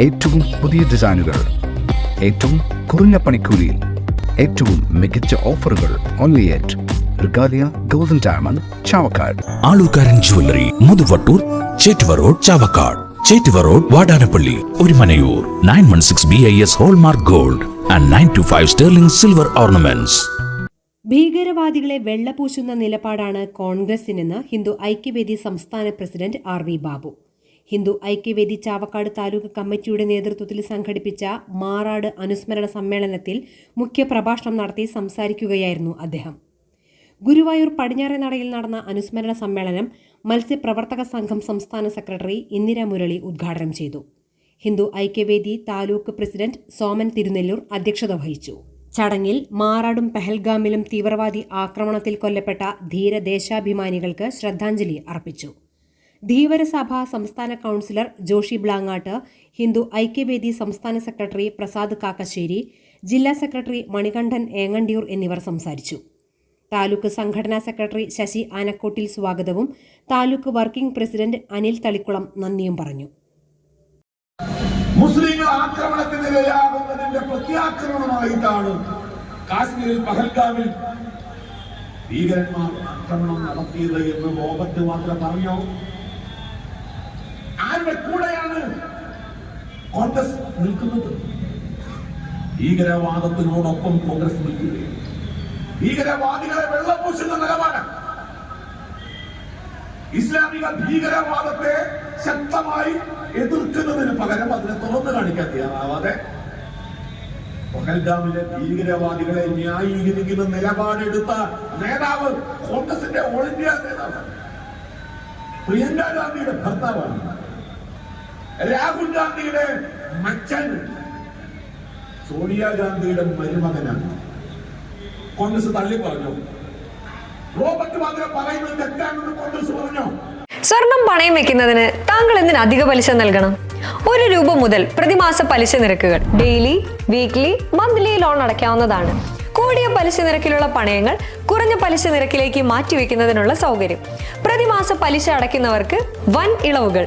ഏറ്റവും പുതിയ ഡിസൈനുകൾ ഏറ്റവും കുറഞ്ഞ പണിക്കൂലിയിൽ ഏറ്റവും മികച്ച ഓഫറുകൾ only at Regalia golden diamond Chavakkad. Alookaran jewellery Muthuvattoor Chettuva road Chavakkad. Chettuva road Vadanappally Orumanayur. Nine one six B I S hallmark gold and nine two five sterling silver ornaments ഭീകരവാദികളെ വെള്ളപൂശുന്ന നിലപാടാണ് കോൺഗ്രസിനെന്ന് ഹിന്ദു ഐക്യവേദി സംസ്ഥാന president R V Babu. Hindu Aikyavedi Chavakkad taluk കമ്മിറ്റിയുടെ നേതൃത്വത്തിൽ സംഘടിപ്പിച്ച മാറാട് അനുസ്മരണ സമ്മേളനത്തിൽ മുഖ്യ പ്രഭാഷണം നടത്തി സംസാരിക്കുകയായിരുന്നു അദ്ദേഹം. ഗുരുവായൂർ പടിഞ്ഞാറെ നടയിൽ നടന്ന അനുസ്മരണ സമ്മേളനം മത്സ്യപ്രവർത്തക സംഘം സംസ്ഥാന സെക്രട്ടറി ഇന്ദിര മുരളി ഉദ്ഘാടനം ചെയ്തു. ഹിന്ദു ഐക്യവേദി താലൂക്ക് പ്രസിഡന്റ് സോമൻ തിരുനെല്ലൂർ അധ്യക്ഷത വഹിച്ചു. ചടങ്ങിൽ മാറാടും പെഹൽഗാമിലും തീവ്രവാദി ആക്രമണത്തിൽ കൊല്ലപ്പെട്ട ധീരദേശാഭിമാനികൾക്ക് ശ്രദ്ധാഞ്ജലി അർപ്പിച്ചു. ധീവരസഭ സംസ്ഥാന കൗൺസിലർ ജോഷി ബ്ലാങ്ങാട്ട് ഹിന്ദു ഐക്യവേദി സംസ്ഥാന സെക്രട്ടറി പ്രസാദ് കാക്കശ്ശേരി ജില്ലാ സെക്രട്ടറി മണികണ്ഠൻ ഏങ്ങണ്ടിയൂർ എന്നിവർ സംസാരിച്ചു. താലൂക്ക് സംഘടനാ സെക്രട്ടറി ശശി ആനക്കോട്ടിൽ സ്വാഗതവും താലൂക്ക് വർക്കിംഗ് പ്രസിഡന്റ് അനിൽ തളിക്കുളം നന്ദിയും പറഞ്ഞു. കാശ്മീരിൽ പഹൽഗാമിൽ ഭീകരന്മാർ ആക്രമണം നടത്തിയത് എന്ന് ബോബത്ത് മാത്രം പറഞ്ഞോ ആരുടെ കൂടെയാണ് കോൺഗ്രസ് നിൽക്കുന്നത്. ഭീകരവാദത്തിനോടൊപ്പം കോൺഗ്രസ് നിൽക്കുകയാണ്. ഭീകരവാദികളെ വെള്ളപൂശുന്ന നിലപാടാണ്. ഇസ്ലാമിക ഭീകരവാദത്തെ ശക്തമായി എതിർക്കുന്നതിന് പകരം അതിനെ തുറന്നു കാണിക്കാൻ തയ്യാറാവാതെ പഹൽഗാമിലെ ഭീകരവാദികളെ ന്യായീകരിക്കുന്ന നിലപാടെടുത്ത നേതാവ് കോൺഗ്രസിന്റെ ഓൾ ഇന്ത്യ നേതാവ് പ്രിയങ്ക ഗാന്ധിയുടെ ഭർത്താവാണ്. രാഹുൽ ഗാന്ധിയുടെ മച്ചൻ സോണിയാഗാന്ധിയുടെ മരുമകനാണ്. കോൺഗ്രസ് തള്ളി പറഞ്ഞു. റോബർട്ട് മാത്രം പറയുന്നത് തെറ്റാണെന്ന് കോൺഗ്രസ് പറഞ്ഞു. സ്വർണം പണയം വെക്കുന്നതിന് താങ്കൾ എന്തിന് അധിക പലിശ നൽകണം? ഒരു രൂപ മുതൽ പ്രതിമാസ പലിശ നിരക്കുകൾ ഡെയിലി വീക്ക്ലി മന്ത്ലി ലോൺ അടയ്ക്കാവുന്നതാണ്. കൂടിയ പലിശ നിരക്കിലുള്ള പണയങ്ങൾ കുറഞ്ഞ പലിശ നിരക്കിലേക്ക് മാറ്റിവെക്കുന്നതിനുള്ള സൗകര്യം. പ്രതിമാസ പലിശ അടയ്ക്കുന്നവർക്ക് വൻ ഇളവുകൾ.